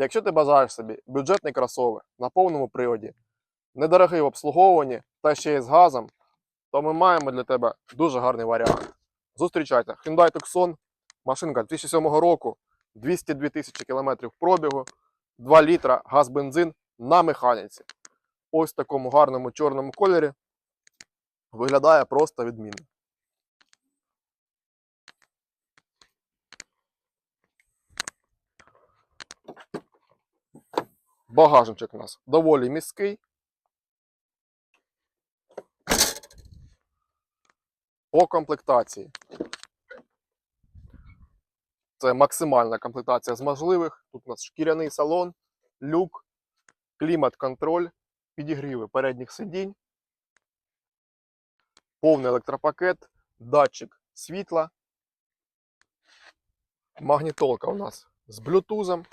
Якщо ти бажаєш собі бюджетний кросовер на повному приводі, недорогий в обслуговуванні та ще й з газом, то ми маємо для тебе дуже гарний варіант. Зустрічайте Hyundai Tucson, машинка 2007 року, 202 тисячі кілометрів пробігу, 2 літра газ-бензин на механіці. Ось в такому гарному чорному кольорі. Виглядає просто відмінно. Багажничок у нас доволі міський. По комплектації. Це максимальна комплектація з можливих. Тут у нас шкіряний салон, люк, клімат-контроль, підігріви передніх сидінь, повний електропакет, датчик світла, магнітолка у нас з блютузом.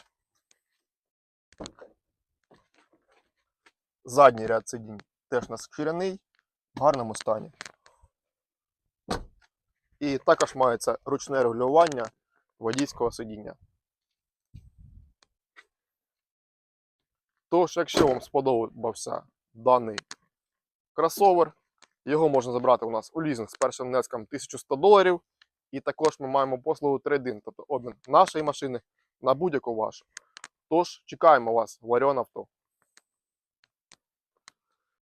Задній ряд сидінь теж у шкіряний, в гарному стані. І також мається ручне регулювання водійського сидіння. Тож, якщо вам сподобався даний кросовер, його можна забрати у нас у лізинг з першим внеском 1100 доларів. І також ми маємо послугу трейдинг, тобто обмін нашої машини на будь-яку вашу. Тож чекаємо вас в Авто.